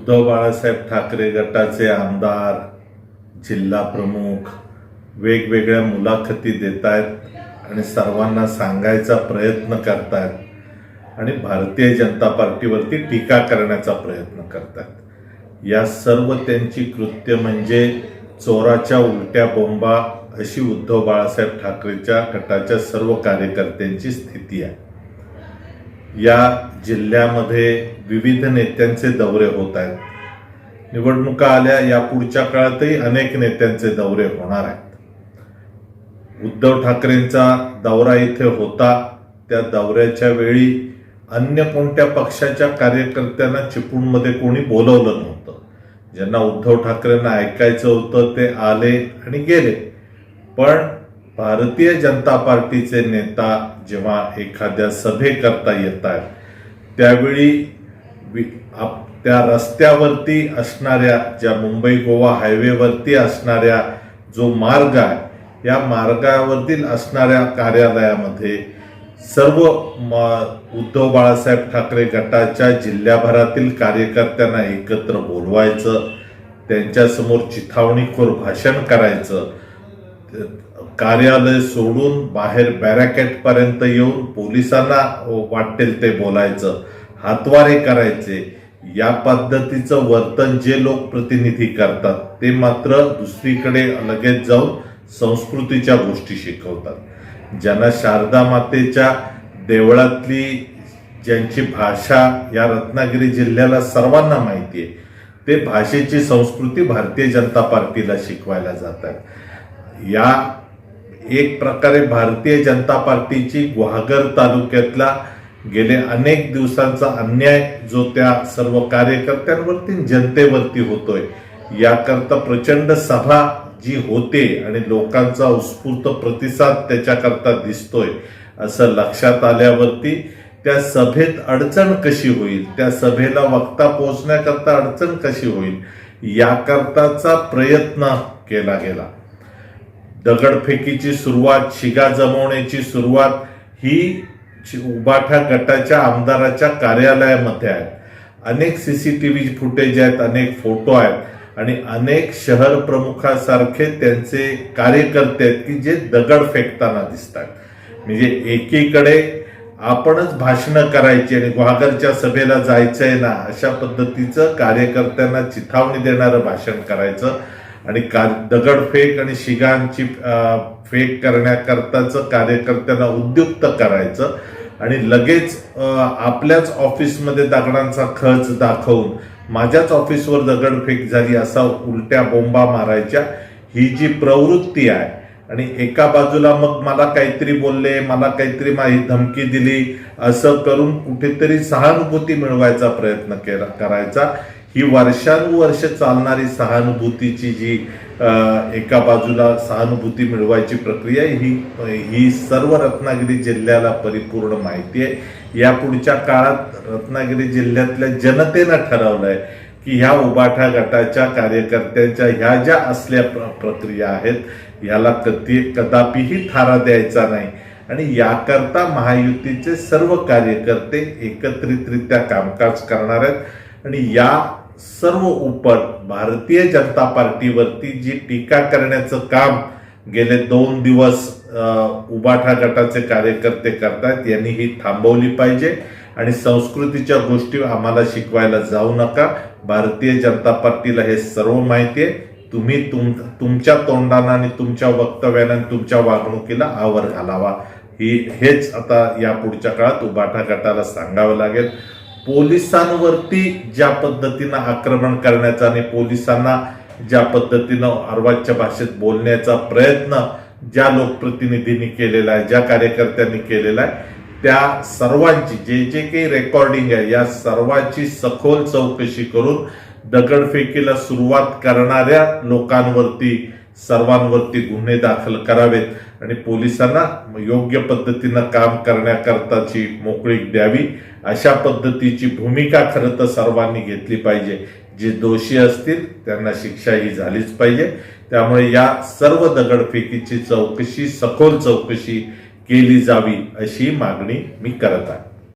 उद्धव बाळासाहेब ठाकरे गटाचे आमदार जिल्हा प्रमुख वेगवेगळ्या मुलाखती देत आहेत आणि सर्वांना सांगायचा प्रयत्न करतायत आणि भारतीय जनता पार्टीवरती टीका करण्याचा प्रयत्न करतात या सर्व त्यांची कृत्य म्हणजे चोराच्या उलट्या बोंबा अशी उद्धव बाळासाहेब ठाकरेच्या गटाच्या सर्व कार्यकर्त्यांची स्थिती आहे. या जिल्ह्यामध्ये विविध नेत्यांचे दौरे होत आहेत. निवडणुका आल्या या पुढच्या काळातही अनेक नेत्यांचे दौरे होणार आहेत. उद्धव ठाकरेंचा दौरा इथे होता. त्या दौऱ्याच्या वेळी अन्य कोणत्या पक्षाच्या कार्यकर्त्यांना चिपळूणमध्ये कोणी बोलवलं नव्हतं? ज्यांना उद्धव ठाकरेंना ऐकायचं होतं ते आले आणि गेले. पण भारतीय जनता पार्टीचे नेता जेव्हा एखाद्या सभेकरता येत आहेत त्यावेळी त्या रस्त्यावरती असणाऱ्या ज्या मुंबई गोवा हायवेवरती असणाऱ्या जो मार्ग आहे या मार्गावरतील असणाऱ्या कार्यालयामध्ये सर्व म- उद्धव बाळासाहेब ठाकरे गटाच्या जिल्ह्याभरातील कार्यकर्त्यांना एकत्र बोलवायचं त्यांच्यासमोर चिथावणीखोर भाषण करायचं कार्यालय सोडून बाहेर बॅरॅकेट पर्यंत येऊन पोलिसांना वाटेल ते बोलायचं हातवारे करायचे या पद्धतीचं वर्तन जे लोक प्रतिनिधी करतात ते मात्र दुसरीकडे लगेच जाऊन संस्कृतीच्या गोष्टी शिकवतात. ज्यांना शारदा मातेच्या देवळातली ज्यांची भाषा या रत्नागिरी जिल्ह्याला सर्वांना माहिती आहे ते भाषेची संस्कृती भारतीय जनता पार्टीला शिकवायला जातात. या एक प्रकारे भारतीय जनता पार्टीची गुहागर तालुक्यातला गेले अनेक दिवसांचा अन्याय जो त्या सर्व कार्यकर्त्यांवरती जनतेवरती होतोय याकरता प्रचंड सभा जी होते आणि लोकांचा उत्स्फूर्त प्रतिसाद त्याच्याकरता दिसतोय असं लक्षात आल्यावरती त्या सभेत अडचण कशी होईल त्या सभेला वक्ता पोहोचण्याकरता अडचण कशी होईल याकरताचा प्रयत्न केला गेला. दगडफेकीची सुरुवात शिगा जमवण्याची सुरुवात ही उबाठा गटाच्या आमदाराच्या कार्यालयामध्ये आहे. अनेक सीसीटीव्ही फुटेज आहेत अनेक फोटो आहेत आणि अनेक शहर प्रमुखासारखे त्यांचे कार्यकर्ते आहेत की जे दगड फेकताना दिसतात. म्हणजे एकीकडे आपणच भाषणं करायची आणि ग्वागरच्या सभेला जायचंय ना अशा पद्धतीचं कार्यकर्त्यांना चिथावणी देणारं भाषण करायचं. आणि का दगडफेक आणि शिगांची फेक करण्याकरताचं कार्यकर्त्यांना उद्युक्त करायचं आणि लगेच आपल्याच ऑफिसमध्ये दगडांचा खच दाखवून माझ्याच ऑफिसवर दगडफेक झाली असा उलट्या बोंबा मारायच्या ही जी प्रवृत्ती आहे. आणि एका बाजूला मग मला काहीतरी बोलले मला काहीतरी माझी धमकी दिली असं करून कुठेतरी सहानुभूती मिळवायचा प्रयत्न केला करायचा. ही वर्षानुवर्ष चालणारी सहानुभूतीची जी एका बाजूला सहानुभूती मिळवायची प्रक्रिया आहे, ही ही सर्व रत्नागिरी जिल्ह्याला परिपूर्ण माहिती आहे. या पुढच्या काळात रत्नागिरी जिल्ह्यातल्या जनतेनं ठरवलं आहे की ह्या उबाठा गटाच्या कार्यकर्त्यांच्या ह्या ज्या असल्या प्र- प्रक्रिया आहेत ह्याला कधी कदापिही थारा द्यायचा नाही. आणि याकरता महायुतीचे सर्व कार्यकर्ते एकत्रितरित्या कामकाज करणार आहेत. आणि या सर्व उपट भारतीय जनता पार्टीवरती जी टीका करण्याचं काम गेले दोन दिवस उबाठा गटाचे कार्यकर्ते करतात यांनी ही थांबवली पाहिजे. आणि संस्कृतीच्या गोष्टी आम्हाला शिकवायला जाऊ नका. भारतीय जनता पार्टीला हे सर्व माहिती आहे. तुम्ही तुम तुमच्या तोंडानं आणि तुमच्या वक्तव्यानं आणि तुमच्या वागणुकीला आवर घालावा. ही हेच आता या पुढच्या काळात उबाठा गटाला सांगावं लागेल. पोलिसांवरती ज्या पद्धतीनं आक्रमण करण्याचा आणि पोलिसांना ज्या पद्धतीनं अर्वाच्य भाषेत बोलण्याचा प्रयत्न ज्या लोकप्रतिनिधींनी केलेला आहे ज्या कार्यकर्त्यांनी केलेला आहे त्या सर्वांची जे जे काही रेकॉर्डिंग आहे या सर्वांची सखोल चौकशी करून दगडफेकीला सुरुवात करणाऱ्या लोकांवरती सर्वांवरती गुन्हे दाखल करावेत. आणि पोलिसांना योग्य पद्धतीनं काम करण्याकरताची मोकळीक द्यावी. अशा पद्धतीची भूमिका खरं तर सर्वांनी घेतली पाहिजे. जे दोषी असतील त्यांना शिक्षा ही झालीच पाहिजे. त्यामुळे या सर्व दगडफेकीची चौकशी सखोल चौकशी केली जावी अशी मागणी मी करत आहे.